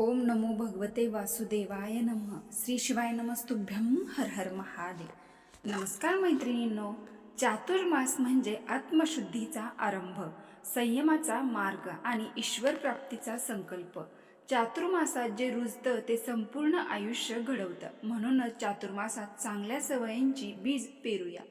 ओम नमो भगवते वासुदेवाय नमः। श्री शिवाय नमस्तुभ्यम हर हर महादेव। नमस्कार मैत्रिणींनो चातुर्मास म्हणजे आत्मशुद्धीचा आरंभ संयमाचा मार्ग आणि ईश्वर प्राप्तीचा संकल्प. चातुर्मासात जे रुजतं ते संपूर्ण आयुष्य घडवतं. म्हणूनच चातुर्मासात चांगल्या सवयींची बीज पेरूया.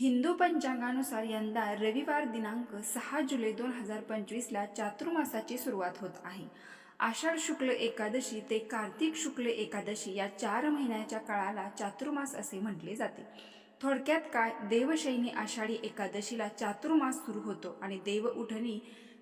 हिंदू पंचांगानुसार यंदा रविवार दिनांक सहा जुलै दोन हजार पंचवीसला चातुर्मासाची सुरुवात होत आहे. आषाढ शुक्ल एकादशी ते कार्तिक शुक्ल एकादशी या चार महिन्याच्या काळाला चातुर्मास असे म्हटले जाते. थोडक्यात काय? देवशैनी आषाढी एकादशीला चातुर्मास सुरू होतो आणि देव उठणी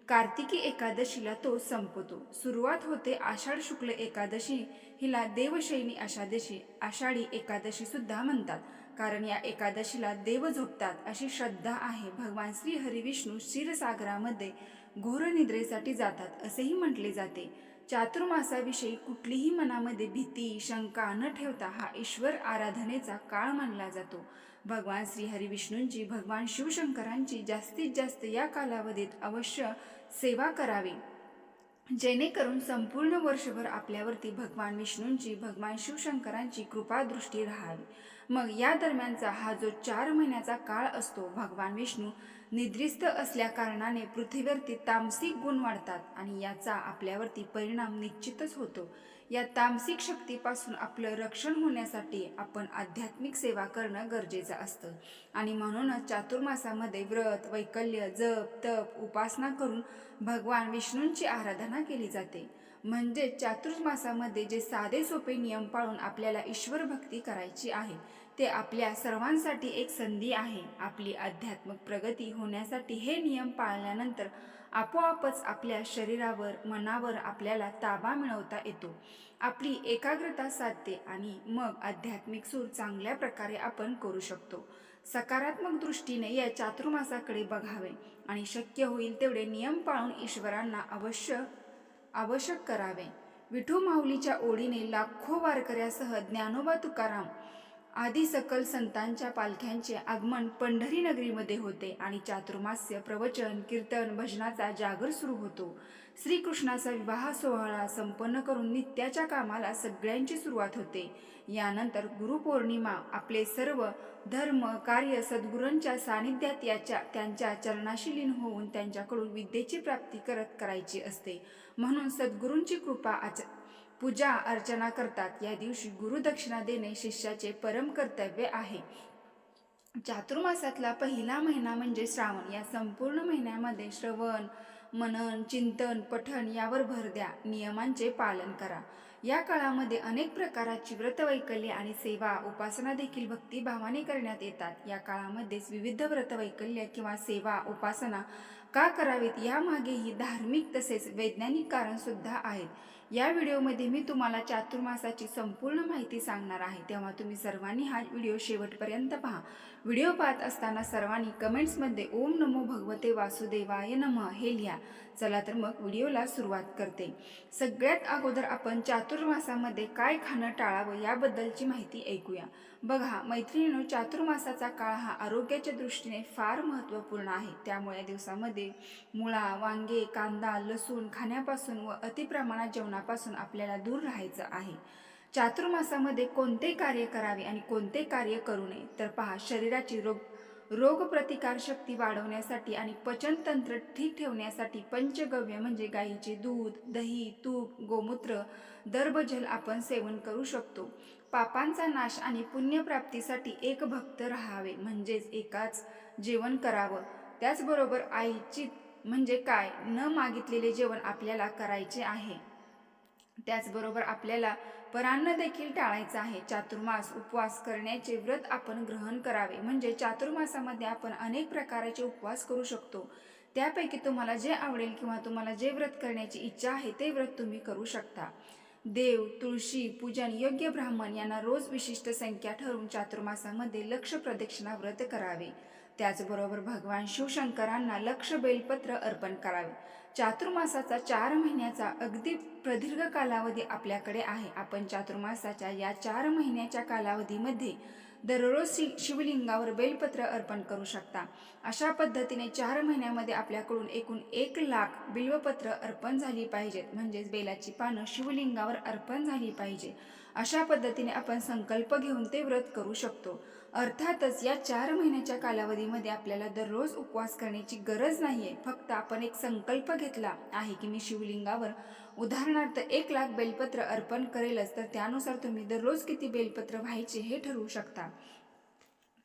कार्तिकी एकादशीला तो संपतो. सुरुवात होते आषाढ शुक्ल एकादशी हिला देवशैनी आषादशी आषाढी एकादशी सुद्धा म्हणतात. कारण या एकादशीला देव झोपतात अशी श्रद्धा आहे. भगवान श्री हरिविष्णू क्षीरसागरामध्ये घोरनिद्रेसाठी जातात असेही म्हटले जाते. चातुर्मासाविषयी कुठलीही मनामध्ये भीती शंका न ठेवता हा ईश्वर आराधनेचा काळ मानला जातो. भगवान श्री हरिविष्णूंची भगवान शिवशंकरांची जास्तीत जास्त या कालावधीत अवश्य सेवा करावी. जेणेकरून संपूर्ण वर्षभर आपल्यावरती भगवान विष्णूंची भगवान शिवशंकरांची कृपादृष्टी राहावी. मग या दरम्यानचा हा जो चार महिन्याचा काळ असतो भगवान विष्णू निद्रिस्त असल्याकारणाने पृथ्वीवरती तामसिक गुण वाढतात आणि याचा आपल्यावरती परिणाम निश्चितच होतो. या तामसिक शक्तीपासून आपलं रक्षण होण्यासाठी आपण आध्यात्मिक सेवा करणं गरजेचं असतं. आणि म्हणूनच चातुर्मासामध्ये व्रत वैकल्य जप तप उपासना करून भगवान विष्णूंची आराधना केली जाते. म्हणजे चातुर्मासामध्ये जे साधे सोपे नियम पाळून आपल्याला ईश्वर भक्ती करायची आहे ते आपल्या सर्वांसाठी एक संधी आहे. आपली आध्यात्मिक प्रगती होण्यासाठी हे नियम पाळल्यानंतर आपोआपच आपल्या शरीरावर मनावर आपल्याला ताबा मिळवता येतो. आपली एकाग्रता साधते आणि मग आध्यात्मिक सूर चांगल्या प्रकारे आपण करू शकतो. सकारात्मक दृष्टीने या चातुर्मासाकडे बघावे आणि शक्य होईल तेवढे नियम पाळून ईश्वरांना अवश्य आवश्यक करावे. विठू माऊलीच्या ओढीने लाखो वारकऱ्यासह ज्ञानोबा तुकाराम आदी सकल संतांच्या पालख्यांचे आगमन पंढरी नगरीमध्ये होते आणि चातुर्मास्य प्रवचन कीर्तन भजनाचा जागर सुरू होतो. श्रीकृष्णाचा विवाह सोहळा संपन्न करून नित्याच्या कामाला सगळ्यांची सुरुवात होते. यानंतर गुरुपौर्णिमा आपले सर्व धर्म कार्य सद्गुरूंच्या सानिध्यात याच्या त्यांच्या चरणाशी लीन होऊन त्यांच्याकडून विद्येची प्राप्ती करत करायची असते. म्हणून सद्गुरूंची कृपा आच पूजा अर्चना करतात. या दिवशी गुरुदक्षिणा देणे शिष्याचे परम कर्तव्य आहे. चातुर्मासातला पहिला महिना म्हणजे श्रावण. या संपूर्ण महिन्यामध्ये श्रवण मनन चिंतन पठण यावर भर द्या. नियमांचे पालन करा. या काळामध्ये अनेक प्रकाराची व्रतवैकल्ये आणि सेवा उपासना देखील भक्तिभावाने करण्यात येतात. या काळामध्येच विविध व्रतवैकल्य किंवा सेवा उपासना का करावीत यामागेही धार्मिक तसेच वैज्ञानिक कारणसुद्धा आहेत. या व्हिडिओमध्ये मी तुम्हाला चातुर्मासाची संपूर्ण माहिती सांगणार आहे. तेव्हा तुम्ही सर्वांनी हा व्हिडिओ शेवटपर्यंत पहा. व्हिडिओ पाहत असताना सर्वांनी कमेंट्समध्ये ओम नमो भगवते वासुदेवाय नमः हे लिहा. चला तर मग व्हिडिओला सुरुवात करते. सगळ्यात अगोदर आपण चातुर्मासामध्ये काय खाणं टाळावं याबद्दलची माहिती ऐकूया. बघा मैत्रिणीनो चातुर्मासाचा काळ हा आरोग्याच्या दृष्टीने फार महत्त्वपूर्ण आहे. त्यामुळे या दिवसामध्ये मुळा वांगे कांदा लसूण खाण्यापासून व अतिप्रमाणात जेवणापासून आपल्याला दूर राहायचं आहे. चातुर्मासामध्ये कोणते कार्य करावे आणि कोणते कार्य करू नये? तर पहा शरीराची रोग रोगप्रतिकार शक्ती वाढवण्यासाठी आणि पचनतंत्र ठीक ठेवण्यासाठी पंचगव्य म्हणजे गाईचे दूध दही तूप गोमूत्र दर्भजल आपण सेवन करू शकतो. पापांचा नाश आणि पुण्यप्राप्तीसाठी एक भक्त राहावे म्हणजेच एकाच जेवण करावं. त्याचबरोबर आईची म्हणजे काय? न मागितलेले जेवण आपल्याला करायचे आहे. त्याचबरोबर आपल्याला परान्न देखील टाळायचं आहे. चातुर्मास उपवास करण्याचे व्रत आपण ग्रहण करावे. म्हणजे चातुर्मासामध्ये आपण अनेक प्रकारचे उपवास करू शकतो. त्यापैकी तुम्हाला जे आवडेल किंवा तुम्हाला जे व्रत करण्याची इच्छा आहे ते व्रत तुम्ही करू शकता. देव तुळशी पूजन योग्य ब्राह्मण यांना रोज विशिष्ट संख्या ठरवून चातुर्मासामध्ये लक्ष प्रदक्षिणा व्रत करावे. त्याचबरोबर भगवान शिवशंकरांना लक्ष बेलपत्र अर्पण करावे. चातुर्मासाचा चार महिन्याचा अगदी प्रदीर्घ कालावधी आपल्याकडे आहे. आपण चातुर्मासाच्या या चार महिन्याच्या कालावधीमध्ये दररोज शि शिवलिंगावर बेलपत्र अर्पण करू शकता. अशा पद्धतीने चार महिन्यामध्ये आपल्याकडून एकूण एक लाख बिल्वपत्र अर्पण झाली पाहिजेत म्हणजेच बेलाची पानं शिवलिंगावर अर्पण झाली पाहिजे. अशा पद्धतीने आपण संकल्प घेऊन ते व्रत करू शकतो. अर्थातच या चार महिन्याच्या कालावधीमध्ये आपल्याला दररोज उपवास करण्याची गरज नाहीये. फक्त आपण एक संकल्प घेतला आहे की मी शिवलिंगावर उदाहरणार्थ एक लाख बेलपत्र अर्पण करेलच तर त्यानुसार तुम्ही दररोज किती बेलपत्र व्हायचे हे ठरवू शकता.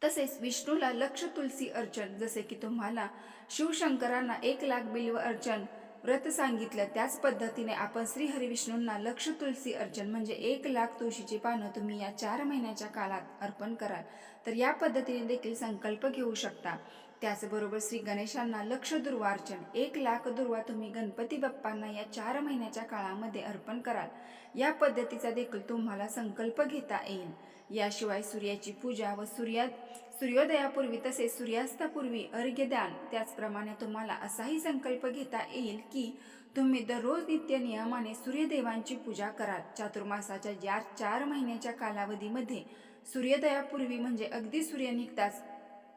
तसेच विष्णूला लक्ष तुलसी अर्चन जसे की तुम्हाला शिवशंकरांना एक लाख बिल्व अर्चन व्रत सांगितलं. त्याच पद्धतीने आपण श्री हरिविष्णूंना लक्ष तुलसी अर्चन म्हणजे एक लाख तुळशीची पानं तुम्ही या चार महिन्याच्या काळात अर्पण कराल. तर या पद्धतीने देखील संकल्प घेऊ शकता. त्याचबरोबर श्री गणेशांना लक्ष दुर्वार्चन एक लाख दुर्वा तुम्ही गणपती बाप्पांना या चार महिन्याच्या काळामध्ये अर्पण कराल. या पद्धतीचा देखील तुम्हाला संकल्प घेता येईल. याशिवाय सूर्याची पूजा व सूर्या सूर्योदयापूर्वी तसेच सूर्यास्तापूर्वी अर्घ्यदान. त्याचप्रमाणे तुम्हाला असाही संकल्प घेता येईल की तुम्ही दररोज नित्य नियमाने सूर्यदेवांची पूजा कराल. चातुर्मासाच्या या चार महिन्याच्या कालावधीमध्ये सूर्योदयापूर्वी म्हणजे अगदी सूर्य निघताच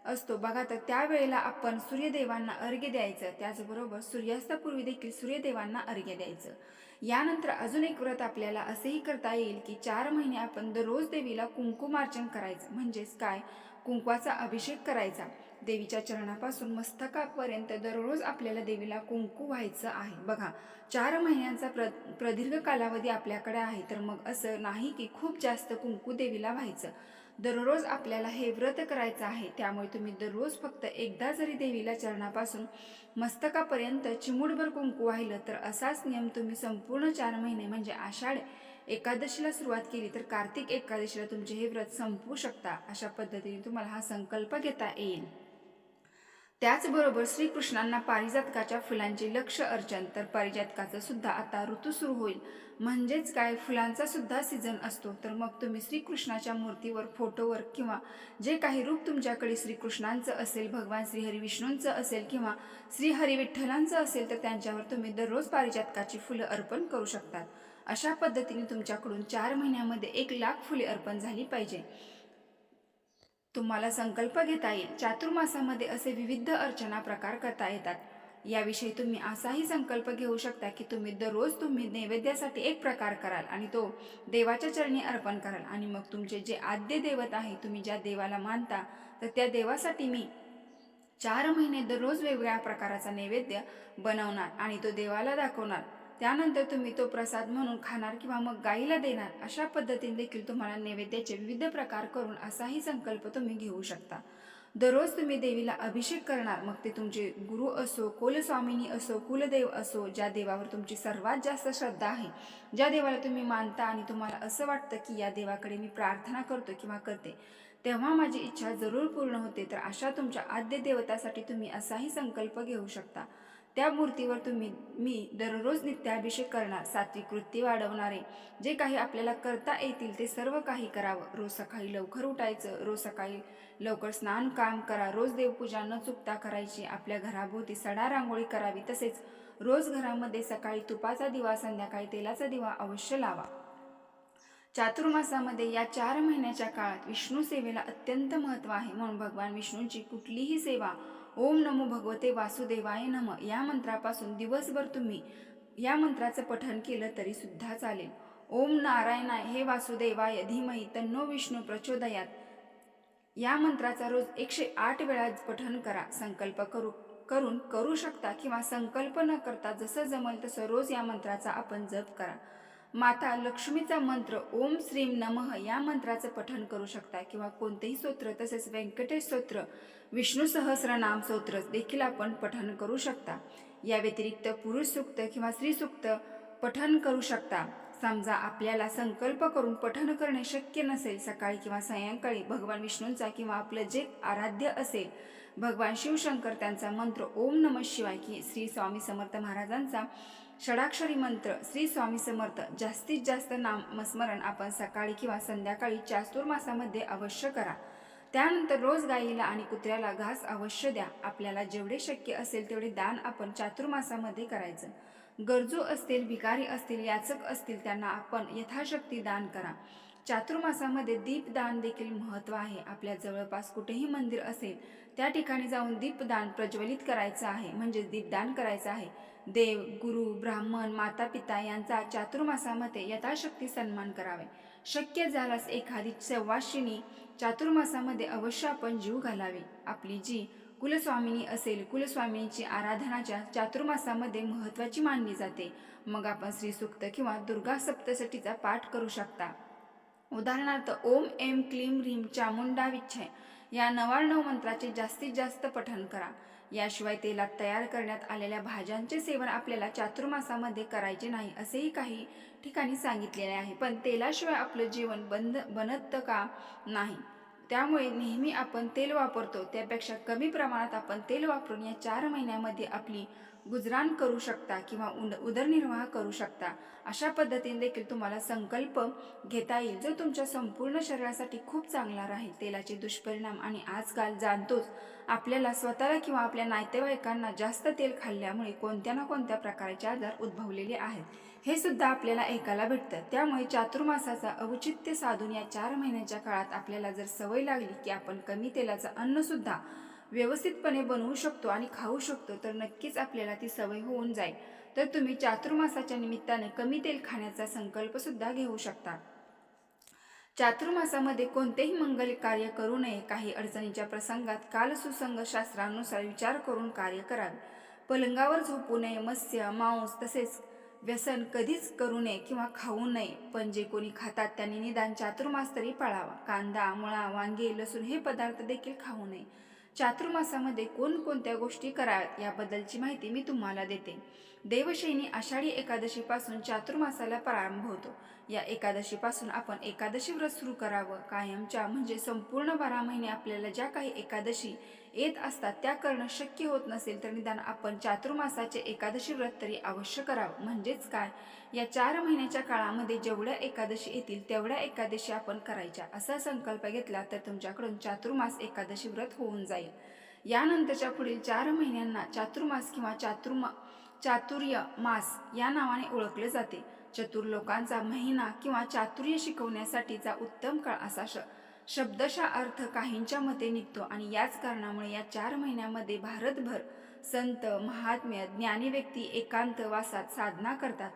असतो बघा तर त्यावेळेला आपण सूर्यदेवांना अर्घ्य द्यायचं. त्याचबरोबर सूर्यास्तापूर्वी देखील सूर्यदेवांना अर्घ्य द्यायचं. यानंतर अजून एक व्रत आपल्याला असेही करता येईल की चार महिने आपण दररोज देवीला कुंकुमार्चन करायचं. म्हणजेच काय? कुंकवाचा अभिषेक करायचा. देवीच्या चरणापासून मस्तकापर्यंत दररोज आपल्याला देवीला कुंकू व्हायचं आहे. बघा चार महिन्यांचा प्र प्रदीर्घ कालावधी आपल्याकडे आहे तर मग असं नाही की खूप जास्त कुंकू देवीला व्हायचं. दररोज आपल्याला हे व्रत करायचं आहे. त्यामुळे तुम्ही दररोज फक्त एकदा जरी देवीला चरणापासून मस्तकापर्यंत चिमूटभर कुंकू वाहिलं तर असाच नियम तुम्ही संपूर्ण चार महिने म्हणजे आषाढ एकादशीला सुरुवात केली तर कार्तिक एकादशीला तुमचे हे व्रत संपवू शकता अशा पद्धतीने तुम्हाला हा संकल्प घेता येईल. त्याचबरोबर श्रीकृष्णांना पारिजातकाच्या फुलांचे लक्ष अर्चन तर पारिजातकाचं सुद्धा आता ऋतू सुरू होईल. म्हणजेच काय? फुलांचा सुद्धा सीझन असतो. तर मग तुम्ही श्रीकृष्णाच्या मूर्तीवर फोटोवर किंवा जे काही रूप तुमच्याकडे श्रीकृष्णांचं असेल भगवान श्रीहरी विष्णूंचं असेल किंवा श्रीहरी विठ्ठलांचं असेल तर त्यांच्यावर तुम्ही दररोज पारिजातकाची फुलं अर्पण करू शकतात. अशा पद्धतीने तुमच्याकडून चार महिन्यामध्ये एक लाख फुले अर्पण झाली पाहिजे. तुम्हाला संकल्प घेता येईल. चातुर्मासामध्ये असे विविध अर्चना प्रकार करता येतात. याविषयी तुम्ही असाही संकल्प घेऊ शकता की तुम्ही दररोज तुम्ही नैवेद्यासाठी एक प्रकार कराल आणि तो देवाच्या चरणी अर्पण कराल. आणि मग तुमचे जे आद्य दैवत आहे तुम्ही ज्या देवाला मानता तर त्या देवासाठी मी चार महिने दररोज वेगवेगळ्या प्रकाराचा नैवेद्य बनवणार आणि तो देवाला दाखवणार. त्यानंतर तुम्ही तो प्रसाद म्हणून खाणार किंवा मग गाईला देणार अशा पद्धतीने देखील तुम्हाला नैवेद्याचे विविध प्रकार करून असाही संकल्प तुम्ही घेऊ शकता. दररोज तुम्ही देवीला अभिषेक करणार मग ते तुमचे गुरु असो कुलस्वामिनी असो कुलदेव असो ज्या देवावर तुमची सर्वात जास्त श्रद्धा आहे ज्या देवाला तुम्ही मानता आणि तुम्हाला असं वाटतं की या देवाकडे मी प्रार्थना करतो किंवा करते तेव्हा माझी इच्छा जरूर पूर्ण होते. तर अशा तुमच्या आद्य देवतासाठी तुम्ही असाही संकल्प घेऊ शकता. त्या मूर्तीवर तुम्ही मी दररोज नित्याभिषेक करणार सात्विक वृत्ती वाढवणारे. जे काही आपल्याला करता येतील ते सर्व काही करावं. रोज सकाळी लवकर उठायचं रोज सकाळी लवकर स्नान काम करा रोज देवपूजा न चुकता करायची आपल्या घराभोवती सडा रांगोळी करावी तसेच रोज घरामध्ये सकाळी तुपाचा दिवा संध्याकाळी तेलाचा दिवा अवश्य लावा. चातुर्मासामध्ये या चार महिन्याच्या काळात विष्णू सेवेला अत्यंत महत्त्व आहे. म्हणून भगवान विष्णूंची कुठलीही सेवा ओम नमो भगवते वासुदेवाय नम. या मंत्रापासून दिवसभर तुम्ही या मंत्राचं पठण केलं तरी सुद्धा चालेल. ओम नारायणाय हे वासुदेवाय धीमही तन्नो विष्णू प्रचोदयात. या मंत्राचा रोज एकशे आठ वेळा पठण करा. संकल्प करू करून करू शकता किंवा संकल्प न करता जसं जमल तसं रोज या मंत्राचा आपण जप करा. माता लक्ष्मीचा मंत्र ओम श्रीम नमः या मंत्राचं पठण करू शकता किंवा कोणतेही स्तोत्र तसेच व्यंकटेश स्तोत्र विष्णू सहस्रनाम स्तोत्र देखील आपण पठण करू शकता. या व्यतिरिक्त पुरुष सूक्त किंवा स्त्री सूक्त पठण करू शकता. समजा आपल्याला संकल्प करून पठण करणे शक्य नसेल सकाळी किंवा सायंकाळी भगवान विष्णूंचा किंवा आपलं जे आराध्य असेल भगवान शिवशंकर त्यांचा मंत्र ओम नम शिवाय की श्री स्वामी समर्थ महाराजांचा षडाक्षरी मंत्र श्री स्वामी समर्थ जास्तीत जास्त नामस्मरण आपण सकाळी किंवा संध्याकाळी चातुर्मासामध्ये अवश्य करा. त्यानंतर रोज गाईला आणि कुत्र्याला घास अवश्य द्या. आपल्याला जेवढे शक्य असेल तेवढे दान आपण चातुर्मासामध्ये करायचं. गरजू असतील भिकारी असतील याचक असतील त्यांना आपण यथाशक्ती दान करा. चातुर्मासामध्ये दीपदान देखील महत्त्व आहे. आपल्या जवळपास कुठेही मंदिर असेल त्या ठिकाणी जाऊन दीपदान प्रज्वलित करायचं आहे. म्हणजेच दीपदान करायचं आहे. देव गुरु ब्राह्मण माता पिता यांचा चातुर्मासामध्ये यथाशक्ती सन्मान करावे. शक्य झाल्यास एखादी सव्वाशिनी चातुर्मासामध्ये अवश्य आपण जीव घालावे. आपली जी कुलस्वामिनी असेल कुलस्वामिनीची आराधनाच्या चातुर्मासामध्ये महत्त्वाची मानली जाते मग आपण श्रीसूक्त किंवा दुर्गा सप्तशतीचा पाठ करू शकता. उदाहरणार्थ ओम एम क्लीम ह्रीम चामुंडा विच्छय या नवाण्णव मंत्राचे जास्तीत जास्त पठण करा. याशिवाय तेलात तयार करण्यात आलेल्या भाज्यांचे सेवन आपल्याला चातुर्मासामध्ये करायचे नाही असेही काही ठिकाणी सांगितलेले आहे. पण तेलाशिवाय आपलं जीवन बंद बनत का नाही? त्यामुळे नेहमी आपण तेल वापरतो. त्यापेक्षा कमी प्रमाणात आपण तेल वापरून या चार महिन्यामध्ये आपली गुजराण करू शकता किंवा उद उदरनिर्वाह करू शकता अशा पद्धतीने देखील तुम्हाला संकल्प घेता येईल. जो तुमच्या संपूर्ण शरीरासाठी खूप चांगला राहील तेलाचे दुष्परिणाम आणि आजकाल जाणतोच. आपल्याला स्वतःला किंवा आपल्या नातेवाईकांना जास्त तेल खाल्ल्यामुळे कोणत्या ना कोणत्या प्रकारचे आजार उद्भवलेले आहेत हे सुद्धा आपल्याला ऐकायला भेटतं. त्यामुळे चातुर्मासाचा औचित्य साधून या चार महिन्याच्या काळात आपल्याला जर सवय लागली की आपण कमी तेलाचं अन्नसुद्धा व्यवस्थितपणे बनवू शकतो आणि खाऊ शकतो तर नक्कीच आपल्याला ती सवय होऊन जाईल. तर तुम्ही चातुर्मासाच्या निमित्ताने कमी तेल खाण्याचा संकल्प सुद्धा घेऊ शकता. चातुर्मासामध्ये कोणतेही मंगल कार्य करू नये काही अडचणीच्या प्रसंगात कालसुसंग शास्त्रानुसार विचार करून कार्य करावे. पलंगावर झोपू नये मत्स्य मांस तसेच व्यसन कधीच करू नये किंवा खाऊ नये पण जे कोणी खातात त्यांनी निदान चातुर्मास तरी पाळावा. कांदा मुळा वांगे लसूण हे पदार्थ देखील खाऊ नये. चातुर्मासामध्ये कोणकोणत्या गोष्टी कराव्यात याबद्दलची माहिती मी तुम्हाला देते. देवशैनी आषाढी एकादशीपासून चातुर्मासाला प्रारंभ होतो. या एकादशीपासून आपण एकादशी व्रत सुरू करावं. कायमच्या म्हणजे संपूर्ण बारा महिने आपल्याला ज्या काही एकादशी येत असतात त्या करणं शक्य होत नसेल तर निदान आपण चातुर्मासाचे एकादशी व्रत तरी अवश्य करावं. म्हणजेच काय? या चार महिन्याच्या काळामध्ये जेवढ्या एकादशी येतील तेवढ्या एकादशी आपण करायच्या. असा संकल्प घेतला तर तुमच्याकडून चातुर्मास एकादशी व्रत होऊन जाईल. यानंतरच्या पुढील चार महिन्यांना चातुर्मास किंवा चातुर्मा चातुर्य मास या नावाने ओळखले जाते. चतुर लोकांचा महिना किंवा चातुर्य शिकवण्यासाठीचा उत्तम काळ असा श शब्दशा अर्थ काहींच्या मते निघतो आणि याच कारणामुळे या चार महिन्यामध्ये भारतभर संत महात्म्य ज्ञानी व्यक्ती एकांत वासात साधना करतात.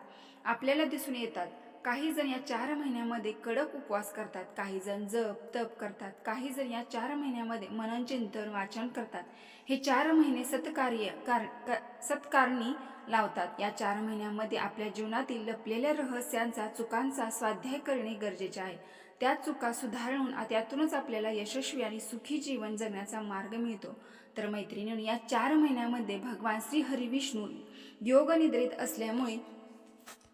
आपल्याला दिसून येतात काही जण या चार महिन्यामध्ये कडक उपवास करतात काही जण जप तप करतात काही जण या चार महिन्यामध्ये मनन चिंतन वाचन करतात. हे चार महिने सत्कार्य कार क- सत्कारणी लावतात. या चार महिन्यामध्ये आपल्या जीवनातील लपलेल्या रहस्यांचा चुकांचा स्वाध्याय करणे गरजेचे आहे. त्या चुका सुधारून त्यातूनच आपल्याला यशस्वी आणि सुखी जीवन जगण्याचा मार्ग मिळतो. तर मैत्रिणींनो या चार महिन्यामध्ये भगवान श्री हरी विष्णू योगनिद्रित असल्यामुळे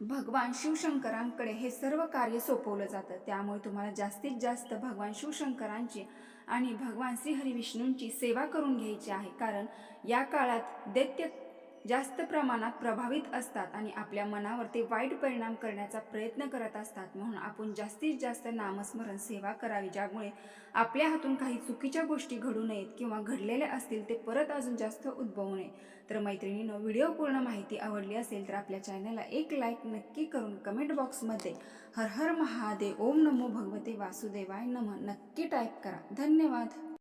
भगवान शिवशंकरांकडे हे सर्व कार्य सोपवलं जातं. त्यामुळे तुम्हाला जास्तीत जास्त भगवान शिवशंकरांची आणि भगवान श्री हरी विष्णूंची सेवा करून घ्यायची आहे. कारण या काळात दैत्य जास्त प्रमाणात प्रभावित असतात आणि आपल्या मनावर ते वाईट परिणाम करण्याचा प्रयत्न करत असतात. म्हणून आपण जास्तीत जास्त नामस्मरण सेवा करावी ज्यामुळे आपल्या हातून काही चुकीच्या गोष्टी घडू नयेत किंवा घडलेल्या असतील ते परत अजून जास्त उद्भवू नये. तर मैत्रिणीनं व्हिडिओ पूर्ण माहिती आवडली असेल तर आपल्या चॅनलला एक लाईक नक्की करून कमेंट बॉक्समध्ये हर हर महादेव ओम नमो भगवते वासुदेवाय नम नक्की टाईप करा. धन्यवाद.